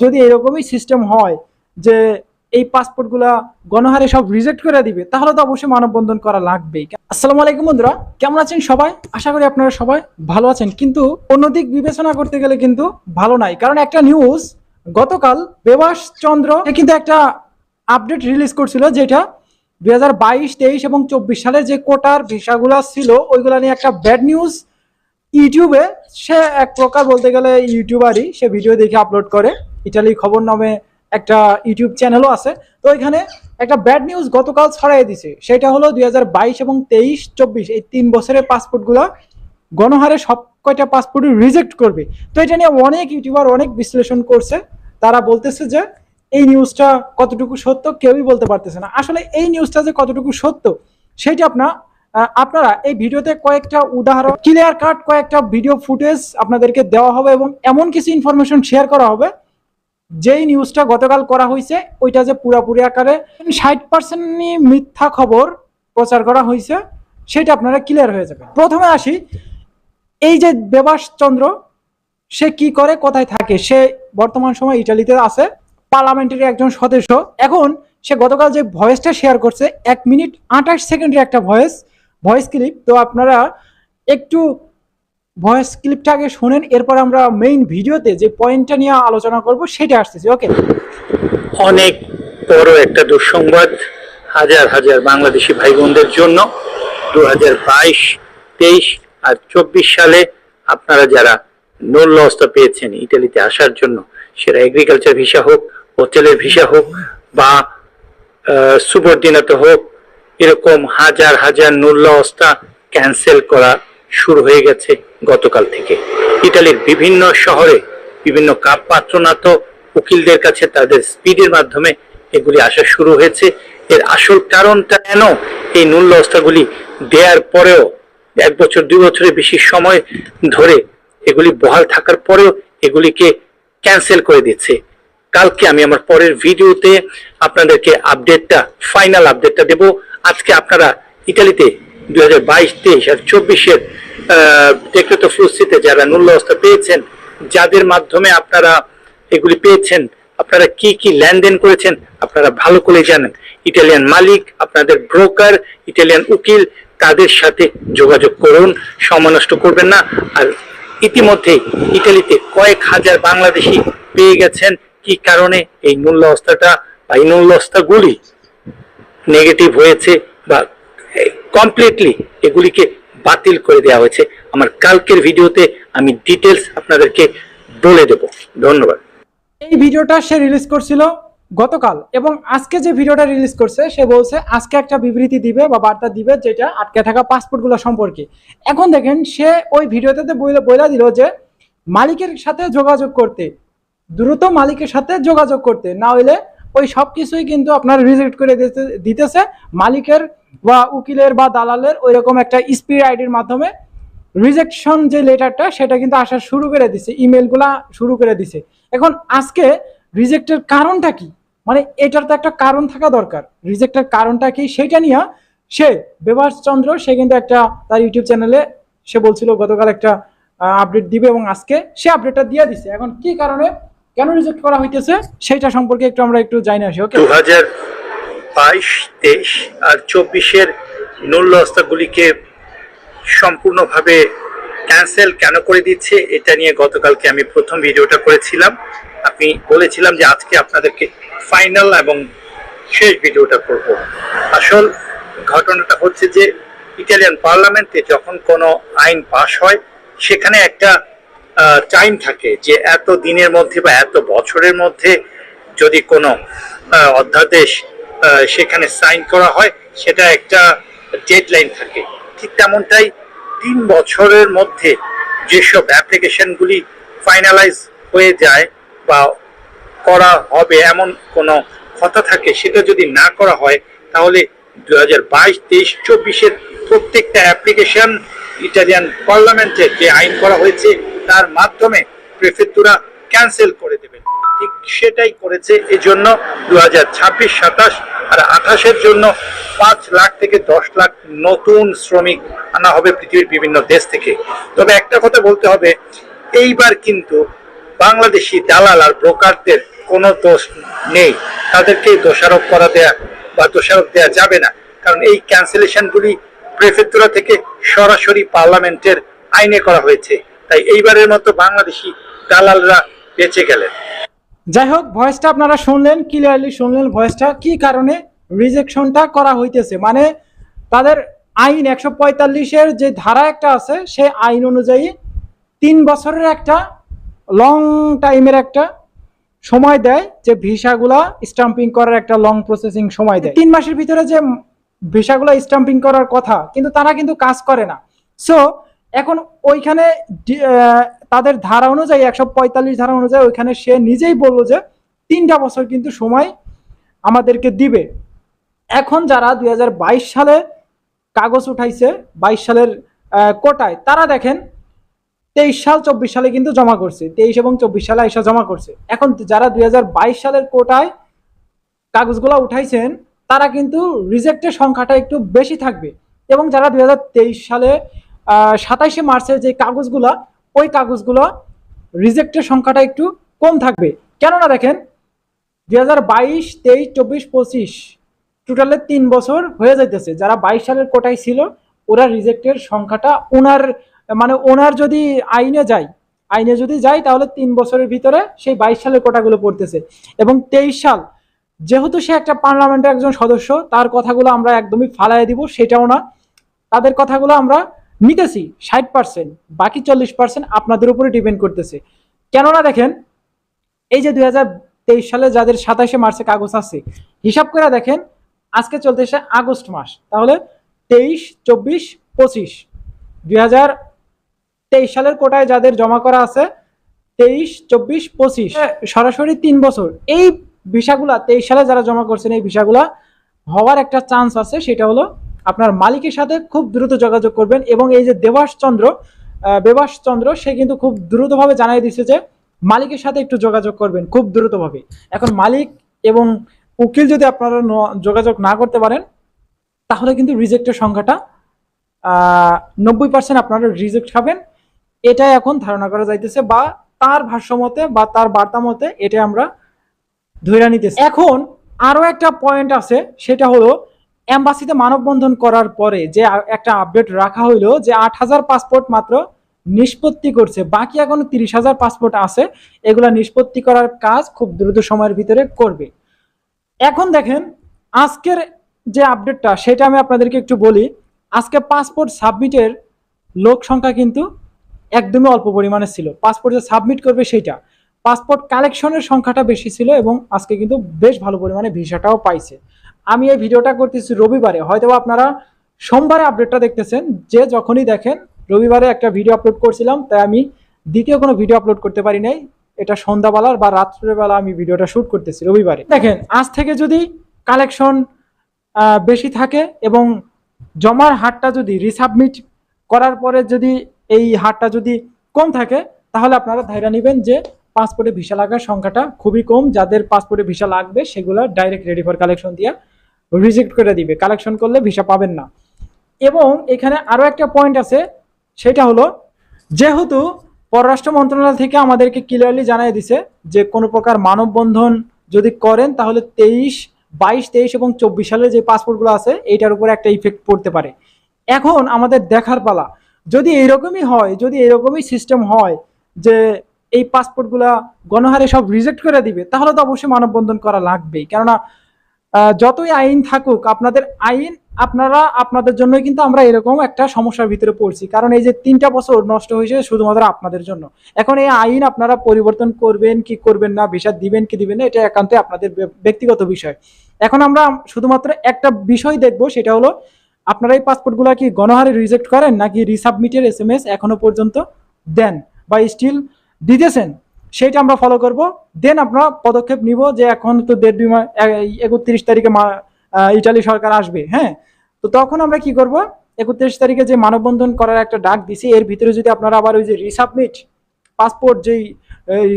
যদি এরকমই সিস্টেম হয় যে এই পাসপোর্টগুলা গণহারে সব রিজেক্ট করে দিবে, তাহলে তো অবশ্যই মানববন্ধন করা লাগবেই। আসসালামু আলাইকুম বন্ধুরা, কেমন আছেন সবাই? আশা করি আপনারা সবাই ভালো আছেন। কিন্তু অন্যদিক বিবেচনা করতে গেলে কিন্তু ভালো নাই। কারণ একটা নিউজ গতকাল বেবাস চন্দ্র কিন্তু একটা আপডেট রিলিজ করছিল যেটা দুই হাজার বাইশ, তেইশ এবং চব্বিশ সালের যে কোটার ভিসাগুলো ছিল, ওইগুলা নিয়ে একটা ব্যাড নিউজ ইউটিউবে সে এক প্রকার বলতে গেলে ইউটিউবারই সে ভিডিও দেখে আপলোড করে। ইটালি খবর নামে একটা ইউটিউব চ্যানেলও আছে। তো এখানে একটা ব্যাড নিউজ গতকাল ছড়াই দিছে। সেটা হলো দুই হাজার বাইশ এবং তেইশ চব্বিশ, এই তিন বছরের পাসপোর্টগুলো গণহারে সব কয়টা পাসপোর্ট রিজেক্ট করবে। তো এটা নিয়ে অনেক ইউটিউবার অনেক বিশ্লেষণ করছে। তারা বলতেছে যে এই নিউজটা কতটুকু সত্য কেউই বলতে পারতেছে না। আসলে এই নিউজটা যে কতটুকু সত্য, সেটা আপনার আপনারা এই ভিডিওতে কয়েকটা উদাহরণ ক্লিয়ার কাট কয়েকটা ভিডিও ফুটেজ আপনাদেরকে দেওয়া হবে এবং এমন কিছু ইনফরমেশন শেয়ার করা হবে যেই নিউজটা গতকাল করা হয়েছে ওইটা যে পুরাপুরি আকারে ষাট পার্সেন্টই মিথ্যা খবর প্রচার করা হয়েছে সেটা আপনারা ক্লিয়ার হয়ে যাবে প্রথমে আসি, এই যে বেবাস চন্দ্র, সে কি করে, কোথায় থাকে? সে বর্তমান সময় ইটালিতে আছে, পার্লামেন্টের একজন সদস্য। এখন সে গতকাল যে ভয়েসটা শেয়ার করছে, এক মিনিট আঠাশ সেকেন্ডের একটা ভয়েস ভয়েস ক্লিপ তো আপনারা একটু ভয়েস ক্লিপটা আগে শোনেন, এরপর আমরা মেইন ভিডিওতে যে পয়েন্টটা নিয়ে আলোচনা করব সেটা আসতেছি ওকে অনেক বড় একটা দুঃসংবাদ, হাজার হাজার বাংলাদেশি ভাই বোনদের জন্য দু হাজার বাইশ, তেইশ আর চব্বিশ সালে আপনারা যারা নূল্য অস্ত্র পেয়েছেন ইটালিতে আসার জন্য সেটা এগ্রিকালচার ভিসা হোক হোটেলের ভিসা হোক বা সুবর্দিনত হোক, এরকম হাজার হাজার নূল্য অস্ত্রা ক্যান্সেল করা শুরু হয়ে গেছে। গতকাল থেকে। ইটালির বিভিন্ন শহরে বিভিন্ন কাপ পাত্রনাত উকিলদের কাছে তাদের স্পিডের মাধ্যমে এগুলি আসা শুরু হয়েছে। এর আসল কারণটা কেন এই মূল্য অস্ত্রগুলি দেওয়ার পরেও এক বছর, দুই বছরের বেশি সময় ধরে এগুলি বহাল থাকার পরেও এগুলিকে ক্যান্সেল করে দিচ্ছে। কালকে আমি আমার পরের ভিডিওতে আপনাদেরকে আপডেটটা, ফাইনাল আপডেটটা দেব। আজকে আপনারা ইটালিতে দুই হাজার বাইশ, তেইশ আর চব্বিশের টেকনিত ফ্লুসিতে যারা অস্ত্র পেয়েছেন, যাদের মাধ্যমে আপনারা এগুলি পেয়েছেন, আপনারা কি কি লেনদেন করেছেন, আপনারা ভালো করে জানেন। ইটালিয়ান মালিক, আপনাদের ব্রোকার, ইটালিয়ান উকিল, তাদের সাথে যোগাযোগ করুন সমানষ্ট করবেন না। আর ইতিমধ্যে ইটালিতে কয়েক হাজার বাংলাদেশি পেয়ে গেছেন। কি কারণে? এই মূল্য অস্ত্রটা বা এই মূল্য অস্ত্রগুলি নেগেটিভ হয়েছে বা কমপ্লিটলি এগুলিকে বাতিল করে দেওয়া হয়েছে। আমার কালকের ভিডিওতে আমি ডিটেলস আপনাদেরকে বলে দেব। ধন্যবাদ। এই ভিডিওটা সে রিলিজ করছিল গতকাল এবং আজকে যে ভিডিওটা রিলিজ করছে, সে বলছে, আজকে একটা বিবৃতি দিবে বা বার্তা দিবে যেটা আটকে থাকা পাসপোর্টগুলো সম্পর্কে। এখন দেখেন, সে ওই ভিডিওতে বলে দিল যে, মালিকের সাথে যোগাযোগ করতে, দ্রুত মালিকের সাথে যোগাযোগ করতে, না হইলে ওই সব কিছুই কিন্তু আপনার রিজেক্ট করে দিতে- দিতেছে। মালিকের বা উকিলের বা দালালের ওই রকম একটা স্পিড আইডির মাধ্যমে রিজেকশন যে লেটারটা সেটা কিন্তু আসা শুরু করে দিছে। ইমেলগুলা শুরু করে দিছে। এখন আজকে রিজেক্টের কারণটা কি? মানে এটার তো একটা কারণ থাকা দরকার। রিজেক্টের কারণটা কি? সেটা নিয়ে সে বেবাস চন্দ্র, সে কিন্তু একটা তার ইউটিউব চ্যানেলে সে বলছিল গতকাল একটা আপডেট দিবে এবং আজকে সে আপডেটটা দিয়ে দিছে। এখন কি কারণে কেন রিজেক্ট করা হইতেছে? সেটা সম্পর্কে একটু আমরা একটু জানি আসি ওকে দু হাজার বাইশ, তেইশ আর চব্বিশের মূল্য অস্ত্রগুলিকে সম্পূর্ণভাবে ক্যান্সেল কেন করে দিচ্ছে, এটা নিয়ে গতকালকে আমি প্রথম ভিডিওটা করেছিলাম। আমি বলেছিলাম যে আজকে আপনাদেরকে ফাইনাল এবং শেষ ভিডিওটা করব। আসল ঘটনাটা হচ্ছে যে ইটালিয়ান পার্লামেন্টে যখন কোনো আইন পাশ হয়, সেখানে একটা টাইম থাকে যে এত দিনের মধ্যে বা এত বছরের মধ্যে যদি কোনো অধ্যাদেশ সেখানে সাইন করা হয়, সেটা একটা ডেডলাইন থাকে। ঠিক তেমনটাই তিন বছরের মধ্যে যেসব অ্যাপ্লিকেশনগুলি ফাইনালাইজ হয়ে যায় বা করা হবে এমন কোনো কথা থাকে, সেটা যদি না করা হয়, তাহলে দু হাজার বাইশ, তেইশ, চব্বিশের প্রত্যেকটা অ্যাপ্লিকেশন ইটালিয়ান পার্লামেন্টে যে আইন করা হয়েছে তার মাধ্যমে প্রেফেক্টুরা ক্যান্সেল করে দেবেন। ঠিক সেটাই করেছে এজন্য দু হাজার ছাব্বিশ, সাতাশ আর আঠাশের জন্য পাঁচ লাখ থেকে দশ লাখ নতুন শ্রমিক আনা হবে পৃথিবীর বিভিন্ন দেশ থেকে। তবে একটা কথা বলতে হবে, এইবার কিন্তু বাংলাদেশি দালাল আর ব্রোকারদের কোনো দোষ নেই। তাদেরকে দোষারোপ করা দেয়া বা দোষারোপ দেয়া যাবে না। কারণ এই ক্যান্সেলেশনগুলি প্রেফেক্টুরা থেকে সরাসরি পার্লামেন্টের আইনে করা হয়েছে। তাই এইবারের মতো বাংলাদেশি দালালরা বেঁচে গেলেন। যাই হোক, ভয়েসটা আপনারা শুনলেন ক্লিয়ারলি শুনলেন ভয়েসটা। কি কারণে রিজেকশনটা করা হইতেছে? মানে তাদের আইন একশো পঁয়তাল্লিশের যে ধারা একটা আছে, সেই আইন অনুযায়ী তিন বছরের একটা লং টাইমের একটা সময় দেয় যে ভিসাগুলা স্টাম্পিং করার একটা লং প্রসেসিং সময় দেয়। তিন মাসের ভিতরে যে ভিসাগুলা স্টাম্পিং করার কথা, কিন্তু তারা কিন্তু কাজ করে না। সো এখন ওইখানে তাদের ধারা অনুযায়ী, একশো পঁয়তাল্লিশ ধারা অনুযায়ী ওইখানে সে নিজেই বলল যে তিনটা বছর কিন্তু সময় আমাদেরকে দিবে। এখন যারা দুই হাজার বাইশ সালে কাগজ উঠাইছে, বাইশ সালের কোটায়, তারা দেখেন তেইশ সাল, চব্বিশ সালে কিন্তু জমা করছে। তেইশ এবং চব্বিশ সালে এসে জমা করছে। এখন যারা দুই হাজার বাইশ সালের কোটায় কাগজগুলো উঠাইছেন, তারা কিন্তু রিজেক্টের সংখ্যাটা একটু বেশি থাকবে। এবং যারা দুই হাজার তেইশ সালে সাতাইশে মার্চের যে কাগজগুলো, ওই কাগজগুলো রিজেক্টের সংখ্যাটা একটু কম থাকবে। কেননা দেখেন, দুই হাজার বাইশ, তেইশ, চব্বিশ, পঁচিশ টোটালে তিন বছর হয়ে যাইতেছে। যারা বাইশ সালের কোটায় ছিল, ওরা রিজেক্টের সংখ্যাটা ওনার মানে ওনার যদি আইনে যায়, আইনে যদি যায়, তাহলে তিন বছরের ভিতরে সেই বাইশ সালের কোটাগুলো পড়তেছে। এবং তেইশ সাল, যেহেতু সে একটা পার্লামেন্টের একজন সদস্য, তার কথাগুলো আমরা একদমই ফালাই দিব, সেটাও না। তাদের কথাগুলো আমরা নিতেছি ষাট পার্সেন্ট বাকি চল্লিশ পার্সেন্ট আপনাদের উপরে ডিপেন্ড করতেছে। কেননা দেখেন, এই যে দুই সালে যাদের সাতাশে মার্চে কাগজ আছে, হিসাব করে দেখেন, আজকে চলতেছে আগস্ট মাস। তাহলে তেইশ, চব্বিশ, পঁচিশ। দুই সালের কোটায় যাদের জমা করা আছে, তেইশ, চব্বিশ, পঁচিশ। সরাসরি তিন বছর। এই ভিসাগুলা, তেইশ সালে যারা জমা করছেন, এই ভিসাগুলা হওয়ার একটা চান্স আছে, সেটা হলো আপনার মালিকের সাথে খুব দ্রুত যোগাযোগ করবেন এবং এই যে দেবাস চন্দ্র চন্দ্র, সে কিন্তু খুব দ্রুতভাবে জানিয়ে দিচ্ছে যে মালিকের সাথে একটু যোগাযোগ করবেন, খুব দ্রুতভাবে। এখন মালিক এবং উকিল যদি আপনারা যোগাযোগ না করতে পারেন, তাহলে কিন্তু রিজেক্টের সংখ্যাটা নব্বই পার্সেন্ট আপনারা রিজেক্ট খাবেন এটাই এখন ধারণা করা যাইতেছে বা তার ভাষ্য মতে বা তার বার্তা মতে এটা আমরা ধরে নিতেছি। এখন আরও একটা পয়েন্ট আছে, সেটা হলো এম্বাসিতে মানববন্ধন করার পরে যে একটা আপডেট রাখা হইল যে আট হাজার পাসপোর্ট মাত্র নিষ্পত্তি করছে। বাকি এখনও তিরিশ হাজার পাসপোর্ট আছে। এগুলা নিষ্পত্তি করার কাজ খুব দ্রুত সময়ের ভিতরে করবে। এখন দেখেন, আজকের যে আপডেটটা সেটা আমি আপনাদেরকে একটু বলি। আজকে পাসপোর্ট সাবমিটের লোক সংখ্যা কিন্তু একদমই অল্প পরিমাণে ছিল। পাসপোর্ট যে সাবমিট করবে সেটা। পাসপোর্ট কালেকশনের সংখ্যাটা বেশি ছিল এবং আজকে কিন্তু বেশ ভালো পরিমাণে ভিসাটাও পাইছে। আমি এই ভিডিওটা করতেছি রবিবারে। হয়তো আপনারা সোমবারে আপডেটটা দেখতেছেন, যে যখনই দেখেন, রবিবারে একটা ভিডিও আপলোড করছিলাম, তাই আমি দ্বিতীয় কোনো ভিডিও আপলোড করতে পারি নাই। এটা সন্ধ্যাবেলার বা রাত্রেবেলা আমি ভিডিওটা শুট করতেছি রবিবারে। দেখেন, আজ থেকে যদি কালেকশন বেশি থাকে এবং জমার হারটা যদি রিসাবমিট করার পরে যদি এই হারটা যদি কম থাকে, তাহলে আপনারা ধাইরা নেবেন যে পাসপোর্টে ভিসা লাগার সংখ্যাটা খুবই কম। যাদের পাসপোর্টে ভিসা লাগবে, সেগুলো ডাইরেক্ট রেডি ফর কালেকশন দিয়ে রিজেক্ট করে দিবে। কালেকশন করলে ভিসা পাবেন না। এবং এখানে আরও একটা পয়েন্ট আছে, সেটা হলো, যেহেতু পররাষ্ট্র মন্ত্রণালয় থেকে আমাদেরকে ক্লিয়ারলি জানিয়ে দিছে যে কোনো প্রকার মানববন্ধন যদি করেন, তাহলে তেইশ, বাইশ, তেইশ এবং চব্বিশ সালের যে পাসপোর্টগুলো আছে, এইটার উপরে একটা ইফেক্ট পড়তে পারে। এখন আমাদের দেখার পালা, যদি এরকমই হয়, যদি এরকমই সিস্টেম হয় যে এই পাসপোর্টগুলা গণহারে সব রিজেক্ট করে দিবে, তাহলে তো অবশ্যই মানববন্ধন করা লাগবেই। কেননা যতই আইন থাকুক, আপনাদের আইন, আপনারা, আপনাদের জন্যই কিন্তু আমরা এরকম একটা সমস্যার ভিতরে পড়ছি। কারণ এই যে তিনটা বছর নষ্ট হয়েছে শুধুমাত্র আপনাদের জন্য। এখন এই আইন আপনারা পরিবর্তন করবেন, কি করবেন না, ভিসা দিবেন, কি দিবেন না, এটা একান্তই আপনাদের ব্যক্তিগত বিষয়। এখন আমরা শুধুমাত্র একটা বিষয় দেখব, সেটা হলো, আপনারা এই পাসপোর্টগুলো কি গণহারে রিজেক্ট করেন, নাকি রিসাবমিটের এস এম এস এখনও পর্যন্ত দেন, বা স্টিল দিতেছেন? সেটা আমরা ফলো করব। দেন আমরা পদক্ষেপ নিব যে এখন তো দেড় দুই একত্রিশ তারিখে ইটালি সরকার আসবে হ্যাঁ? তো তখন আমরা কি করব? একত্রিশ তারিখে যে মানববন্ধন করার একটা ডাক দিছি, এর ভিতরে যদি আপনারা আবার ওই যে রিসাবমিট পাসপোর্ট যেই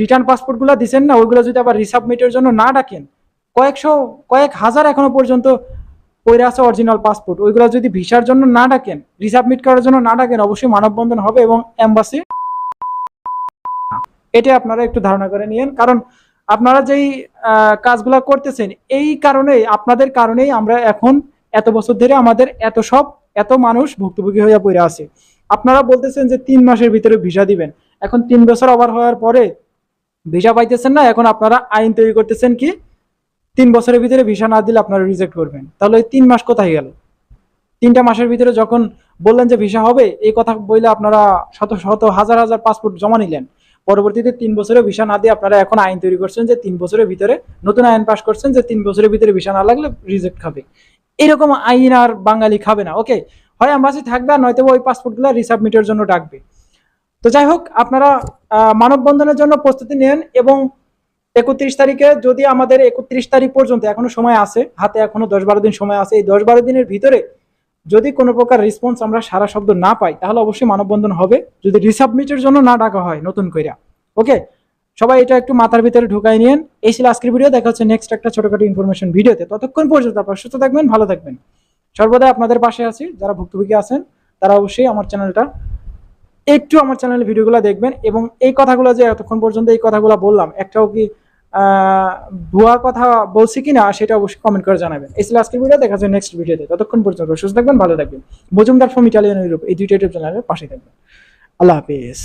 রিটার্ন পাসপোর্টগুলো দিচ্ছেন না, ওইগুলো যদি আবার রিসাবমিটের জন্য না ডাকেন, কয়েকশো, কয়েক হাজার এখনও পর্যন্ত পড়ে আছে অরিজিনাল পাসপোর্ট ওইগুলো যদি ভিসার জন্য না ডাকেন রিসাবমিট করার জন্য না ডাকেন, অবশ্যই মানববন্ধন হবে এবং এম্বাসি এটা আপনারা একটু ধারণা করে নিয়েন। কারণ আপনারা যেই কাজগুলা করতেছেন, এই কারণেই, আপনাদের কারণেই আমরা এখন এত বছর ধরে আমাদের এত সব, এত মানুষ ভুক্তভোগী হয়ে পড়ে আছে। আপনারা বলতেছেন যে তিন মাসের ভিতরে ভিসা দিবেন। এখন তিন বছর ওভার হওয়ার পরে ভিসা পাইতেছেন না, এখন আপনারা আইন তৈরি করতেছেন কি, তিন বছরের ভিতরে ভিসা না দিলে আপনারা রিজেক্ট করবেন। তাহলে ওই তিন মাস কোথায় গেল? তিনটা মাসের ভিতরে যখন বললেন যে ভিসা হবে, এই কথা বললে আপনারা শত শত, হাজার হাজার পাসপোর্ট জমা নিলেন। পরবর্তীতে তিন বছরের ভিসা না দিয়ে আপনারা এখন আইন তৈরি করছেন যে তিন বছরের ভিতরে নতুন আইন পাস করছেন যে তিন বছরের ভিতরে ভিসা না লাগলে রিজেক্ট খাবে। এরকম আইন আর বাঙালি খাবে না ওকে হয় অ্যাম্বাসি থাকবে আর নয়তো ওই পাসপোর্টগুলো রিসাবমিটের জন্য ডাকবে। তো যাই হোক, আপনারা মানববন্ধনের জন্য প্রস্তুতি নেন এবং একত্রিশ তারিখে যদি আমাদের একত্রিশ তারিখ পর্যন্ত এখনও সময় আছে, হাতে এখনও দশ বারো দিন সময় আছে, এই দশ বারো দিনের ভিতরে যদি কোনো প্রকার রেসপন্স আমরা সারা শব্দ না পাই, তাহলে অবশ্যই মানববন্ধন হবে। যদি রিসাবমিটের জন্য না ডাকা হয় নতুন কইরা। ওকে সবাই এটা একটু মাথার ভিতরে ঢুকাই নিন এই ছিল আজকের ভিডিও দেখা হচ্ছে নেক্সট একটা ছোটখাটো ইনফরমেশন ভিডিওতে ততক্ষণ পর্যন্ত আপনারা সুস্থ থাকবেন, ভালো থাকবেন। সর্বদা আপনাদের পাশে আছি। যারা ভুক্তভোগী আছেন, তারা অবশ্যই আমার চ্যানেলটা একটু আমার চ্যানেলের ভিডিওগুলো দেখবেন। এবং এই কথাগুলো যে এতক্ষণ পর্যন্ত এই কথাগুলো বললাম, একটাও কি ভুয়া কথা বলছি কিনা সেটা অবশ্যই কমেন্ট করে জানাবেন। এই আজকের ভিডিও দেখা যায় নেক্সট ভিডিওতে ততক্ষণ পর্যন্ত সুস্থ থাকবেন, ভালো থাকবেন। মজুমদার ফ্রম ইটালিয়ান ইউরোপ এই দুইটা ইউটিউব চ্যানেলের পাশে থাকবেন। আল্লাহ হাফিজ।